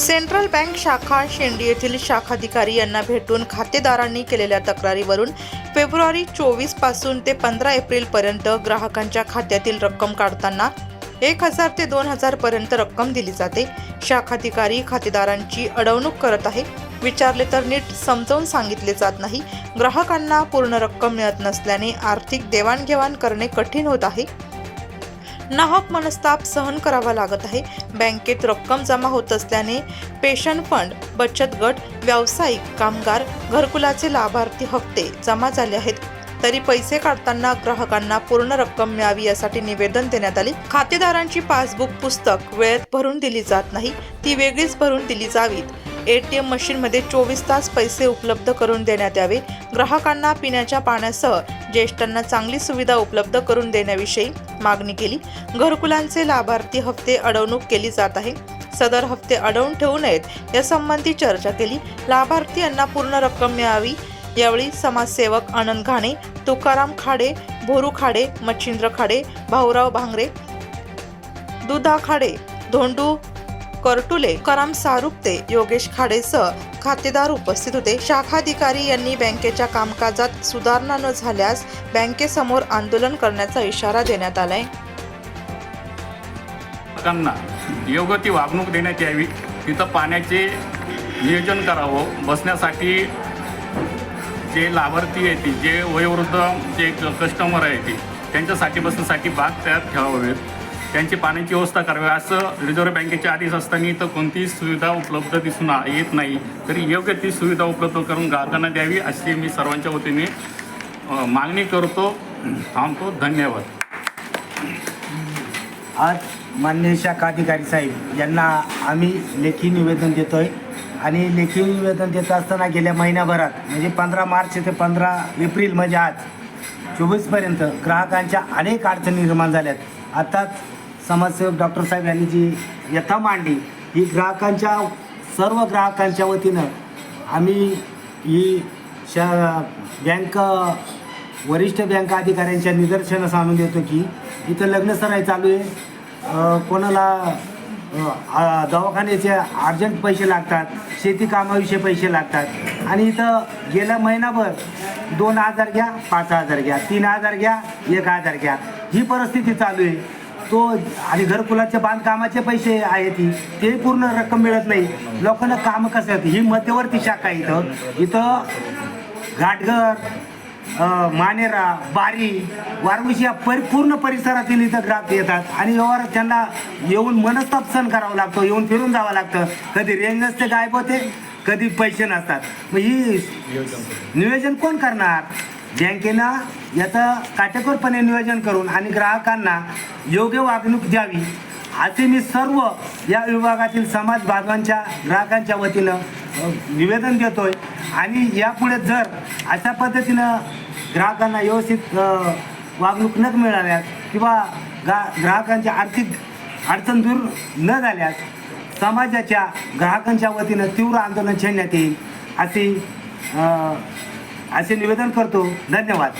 Central bank शाखा शेंडी येथील शाखाधिकारी यांना भेटून खातेदारांनी केलेल्या तक्रारीवरून फेब्रुवारी चोवीसपासून ते पंधरा एप्रिल पर्यंत ग्राहकांच्या खात्यातील रक्कम काढताना एक हजार ते दोन हजार पर्यंत रक्कम दिली जाते. शाखाधिकारी खातेदारांची अडवणूक करत आहे. विचारले तर नीट समजावून सांगितले जात नाही. ग्राहकांना पूर्ण रक्कम मिळत नसल्याने आर्थिक देवाणघेवाण करणे कठीण होत आहे. नाहक मनस्ताप सहन करावा लागत आहे. बँकेत रक्कम जमा होत असल्याने पेन्शन फंड बचत गट व्यावसायिक कामगार घरकुलाचे लाभार्थी हप्ते जमा झाले आहेत. तरी पैसे काढताना ग्राहकांना पूर्ण रक्कम मिळावी यासाठी निवेदन देण्यात आले. खातेदारांची पासबुक पुस्तक वेळेत भरून दिली जात नाही. ती वेगळीच भरून दिली जावीत. ए टी एम मशीनमध्ये चोवीस तास पैसे उपलब्ध करून देण्यात यावे. ग्राहकांना पिण्याच्या पाण्यासह ज्येष्ठांना चांगली सुविधा उपलब्ध करून देण्याविषयी मागणी केली. घरकुलांचे लाभार्थी हप्ते अडवणूक केली जात आहे. सदर हप्ते अडवून ठेवू नयेत यासंबंधी चर्चा केली. लाभार्थी यांना पूर्ण रक्कम मिळावी यावेळी समाजसेवक आनंद घाणे तुकाराम खाडे भोरू खाडे मच्छिंद्र खाडे भाऊराव भांगरे दुधा खाडे धोंडू करटुले कराम सारुप्ते योगेश खाडेसह खातेदार उपस्थित होते. शाखाधिकारी यांनी बँकेच्या कामकाजात सुधारणा न झाल्यास बँकेसमोर आंदोलन करण्याचा इशारा देण्यात आलाय. ग्राहकांना योग्य ती वागणूक देण्यात यावी. तिथं पाण्याचे नियोजन करावं. बसण्यासाठी जे लाभार्थी आहेत जे वयोवृद्ध जे कस्टमर आहे त्यांच्यासाठी बसण्यासाठी बाग तयार ठेवावेत. त्यांची पाण्याची व्यवस्था करावी. असं रिझर्व्ह बँकेच्या आदेश असताना इथं कोणतीही सुविधा उपलब्ध दिसून येत नाही. तरी योग्य ती सुविधा उपलब्ध करून ग्राहकांना द्यावी अशी मी सर्वांच्या वतीने मागणी करतो. थांबतो. धन्यवाद. आज मान्य शाखाधिकारी साहेब यांना आम्ही लेखी निवेदन देतोय. आणि लेखी निवेदन देत असताना गेल्या महिन्याभरात म्हणजे पंधरा मार्च ते पंधरा एप्रिल म्हणजे आज चोवीसपर्यंत ग्राहकांच्या अनेक अडचणी निर्माण झाल्यात. आत्ताच समाजसेवक डॉक्टर साहेब यांनी जी व्यथा मांडली ही ग्राहकांच्या सर्व ग्राहकांच्या वतीनं आम्ही ही श बँक वरिष्ठ बँक अधिकाऱ्यांच्या निदर्शनास आणून देतो की इथं लग्नसराई चालू आहे. कोणाला दवाखान्याचे अर्जंट पैसे लागतात शेती कामाविषयी पैसे लागतात. आणि इथं गेला महिनाभर दोन हजार घ्या पाच हजार घ्या तीन हजार घ्या एक हजार घ्या. ही परिस्थिती चालू आहे. तो आणि घरकुलाच्या बांधकामाचे पैसे आहेत ती ते पूर्ण रक्कम मिळत नाही. लोकांना कामं कसं आहेत ही मध्यवर्ती शाखा आहे इथं. इथं घाटघर मानेरा बारी वारमुशी या परि पूर्ण परिसरातील इथं ग्राहक येतात. आणि व्यवहार त्यांना येऊन मनस्ताप सहन करावं लागतो येऊन फिरून जावं लागतं. कधी रेंज नसते गायब होते कधी पैसे नसतात. मग ही नियोजन कोण करणार? बँकेनं याचं काटेकोरपणे नियोजन करून आणि ग्राहकांना योग्य वागणूक द्यावी असे मी सर्व या विभागातील समाज बांधवांच्या ग्राहकांच्या वतीनं निवेदन निवेदन देतोय. आणि यापुढे जर अशा पद्धतीनं ग्राहकांना व्यवस्थित वागणूक न मिळाल्यास किंवा गा ग्राहकांच्या आर्थिक अडचण दूर न झाल्यास समाजाच्या ग्राहकांच्या वतीनं तीव्र आंदोलन छेडण्यात येईल अशी असे निवेदन करतो. धन्यवाद.